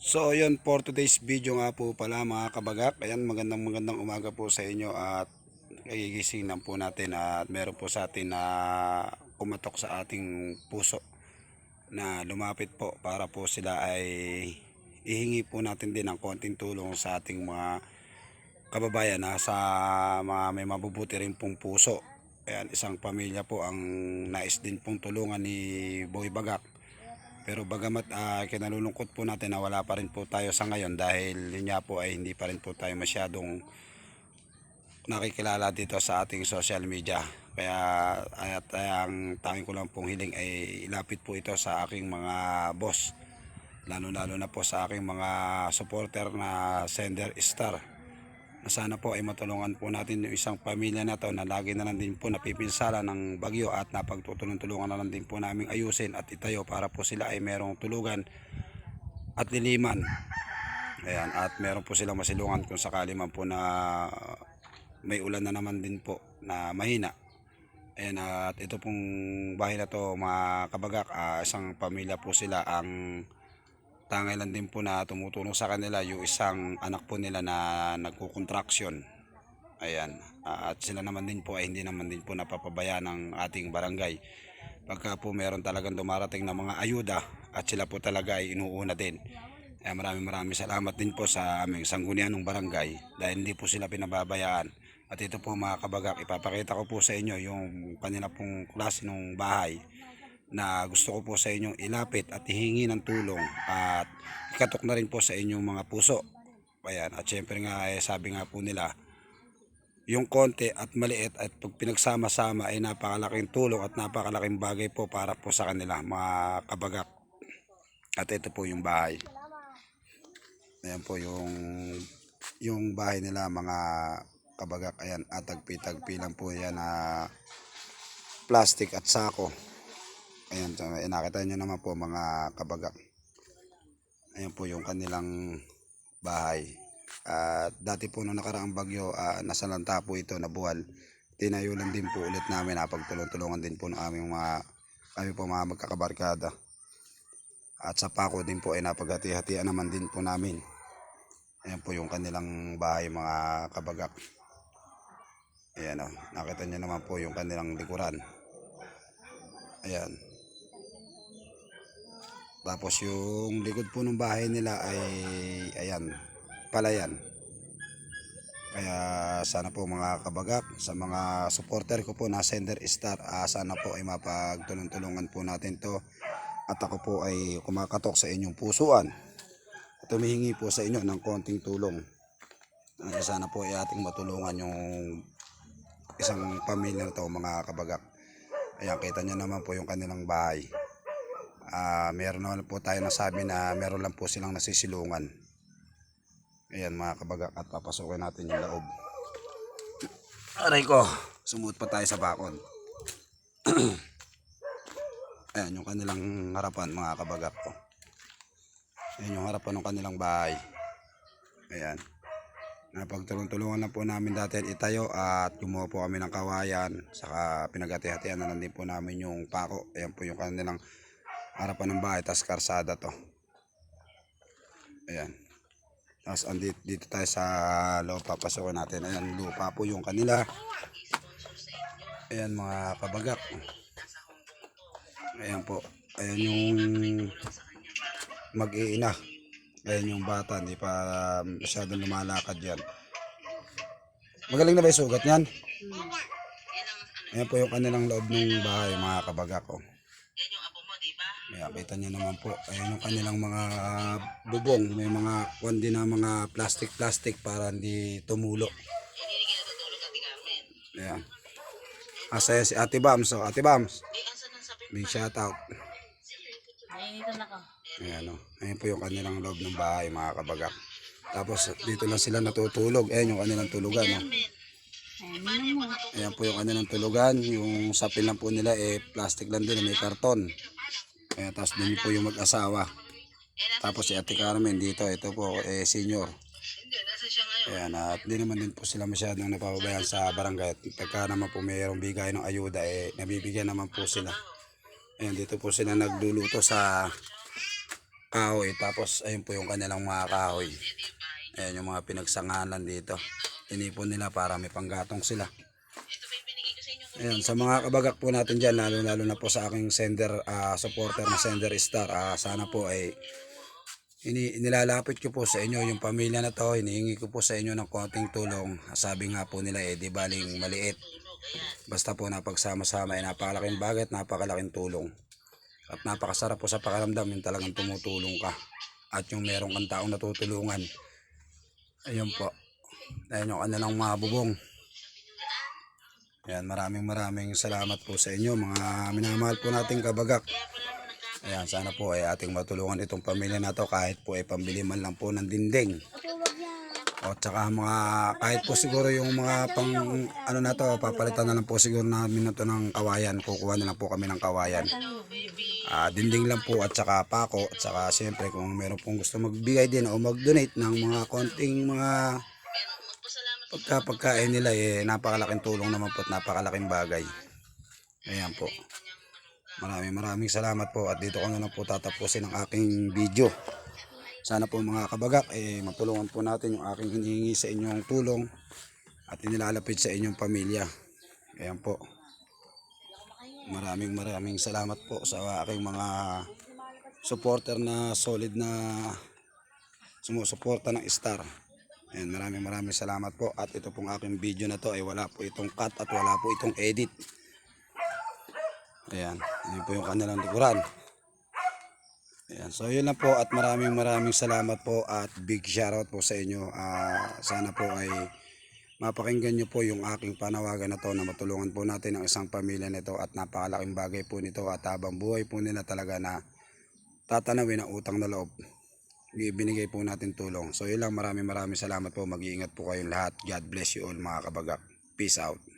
So yun for today's video nga po pala mga kabagak. Ayan magandang magandang umaga po sa inyo at nagigising lang po natin at meron po sa atin na kumatok sa ating puso na lumapit po para po sila ay ihingi po natin din ng konting tulong sa ating mga kababayan na sa mga may mabubuti rin pong puso. Ayan, isang pamilya po ang nais din pong tulungan ni Boy Bagak. Pero bagamat ah, kinalulungkot po natin na wala pa rin po tayo sa ngayon dahil yun nga po ay hindi pa rin po tayo masyadong nakikilala dito sa ating social media. Kaya at ang tanging ko lang pong hiling ay ilapit po ito sa aking mga boss. Lalo-lalo na po sa aking mga supporter na sender star. Na sana po ay matulungan po natin yung isang pamilya na to na lagi na lang din po napipinsala ng bagyo at napagtutulong-tulungan na lang din po namin ayusin at itayo para po sila ay merong tulugan at liliman. Ayan, at meron po silang masilungan kung sakali man po na may ulan na naman din po na mahina. Ayan, at ito pong bahay na to mga kabagak, ah, isang pamilya po sila ang tangay lang din po na tumutulong sa kanila yung isang anak po nila na nagko-contraction. Ayan. ah, at sila naman din po ay hindi naman din po napapabayaan ng ating barangay. Pagka po meron talagang dumarating na mga ayuda at sila po talaga ay inuuna din. Kaya maraming maraming salamat din po sa aming sanggunian ng barangay dahil hindi po sila pinababayaan. At ito po mga kabagak, ipapakita ko po sa inyo yung kanila pong klase ng bahay na gusto ko po sa inyong ilapit at hihingi ng tulong at ikatok na rin po sa inyong mga puso. Ayan, at syempre nga eh, sabi nga po nila, yung konti at maliit at pag pinagsama-sama ay napakalaking tulong at napakalaking bagay po para po sa kanila mga kabagak. At ito po yung bahay. Ayan po yung yung bahay nila mga kabagak. Ayan, at tagpi-tagpi lang po yan na plastic at sako. Ayan, so, eh, nakita nyo naman po mga kabagak. Ayan po yung kanilang bahay. At dati po nung nakaraang bagyo, ah, nasa po ito na buwal. Din po ulit namin, napagtulong-tulungan din po ng aming mga, kami po mga magkakabarkada. At sa pako din po ay napaghati-hatian naman din po namin. Ayan po yung kanilang bahay mga kabagak. Ayan o, nakita nyo naman po yung kanilang likuran. Ayan. Tapos yung likod po ng bahay nila ay ayan, palayan. Kaya sana po mga kabagak, sa mga supporter ko po na sender star, ah, sana po ay mapagtulong-tulungan po natin to. At ako po ay kumakatok sa inyong pusuan. At humihingi po sa inyo ng konting tulong. Ah, sana po ay ating matulungan yung isang pamilya na to mga kabagak. Ayan, kita nyo naman po yung kanilang bahay. Ah, meron naman po tayo nasabi na meron lang po silang nasisilungan. Ayan mga kabagak at papasukin natin yung loob. Aray ko, sumuot pa tayo sa bakod. Ayan yung kanilang harapan mga kabagak ko. Ayan yung harapan ng kanilang bahay. Ayan. Napagtulong-tulungan na po namin dati itayo at gumawa po kami ng kawayan. Saka pinagati-hatian na lang din po namin yung pako. Ayan po yung kanilang harapan ng bahay. Tapos karsada to. Ayan. Tapos andito dito tayo sa loob papasukin natin. Ayan lupa po yung kanila. Ayan mga kabagak. Ayan po. Ayan yung mag-iina. Ayan yung bata. Hindi pa masyadong lumalakad yan. Magaling na ba yung sugat niyan? Ayan po yung kanilang loob ng bahay mga kabagak ko. Ayan, kita nyo naman po. Ayan yung kanilang mga bubong. May mga kundi na mga plastic-plastic para hindi tumulo. Ayan. Asaya si Ate Bams. So, Ate Bams. Big shout out. Ayan o. Ayan po yung kanilang loob ng bahay mga kabagak. Tapos dito lang sila natutulog. Ayan yung kanilang tulugan. O. Ayun mo. Ayan po yung kanilang tulugan. Yung sapin lang po nila eh plastic lang din. May karton. Ayan, tapos din po yung mag-asawa. Tapos si Ate Carmen dito. Ito po eh senior. Ayan, at di naman din po sila masyadong napapabayaan sa barangay. At pagka naman po mayroong bigay ng ayuda, eh, nabibigyan naman po sila. Ayan, dito po sila nagluluto sa kahoy. Tapos ayun po yung kanilang mga kahoy. Ayan yung mga pinagsangalan dito. Tinipon nila para may panggatong sila. Ayan, sa mga kabagak po natin dyan, lalo lalo na po sa aking sender, ah, supporter na sender star, ah, sana po ay ini, nilalapit ko po sa inyo yung pamilya na to, hinihingi ko po sa inyo ng konting tulong. Sabi nga po nila eh, di baling maliit. Basta po napagsama-sama ay napakalaking bagay napakalaking tulong. At napakasarap po sa pakiramdam yung talagang tumutulong ka. At yung meron kang taong natutulungan. Ayun po. Ayun yung kanilang mga bubong. Ayan, maraming maraming salamat po sa inyo mga minamahal po nating kabagak. Ayan, sana po ay ating matulungan itong pamilya na to kahit po ay pambili man lang po ng dinding. O tsaka mga kahit po siguro yung mga pang ano na to, papalitan na lang po siguro namin na to ng kawayan. Kukuha na lang po kami ng kawayan. Ah, dinding lang po at saka pako at saka siyempre kung meron pong gusto magbigay din o mag-donate ng mga konting mga pagka nila eh napakalaking tulong naman po at napakalaking bagay. Ayan po. Maraming maraming salamat po at dito ko na lang po tatapusin ang aking video. Sana po mga kabagak eh matulungan po natin yung aking hinihingi sa inyong tulong at inilalapit sa inyong pamilya. Ayan po. Maraming maraming salamat po sa aking mga supporter na solid na sumusuporta ng Star. Ayan, maraming maraming salamat po at ito pong aking video na to ay wala po itong cut at wala po itong edit. Ayan, yun po yung kanilang likuran. Ayan, so yun lang po at maraming maraming salamat po at big shoutout po sa inyo. Ah, sana po ay mapakinggan nyo po yung aking panawagan na to na matulungan po natin ang isang pamilya nito at napakalaking bagay po nito at habang buhay po nila talaga na tatanawin ang utang na loob. Ibinigay po natin tulong. So yun lang maraming maraming salamat po. Mag-iingat po kayong lahat. God bless you all mga kabagak. Peace out.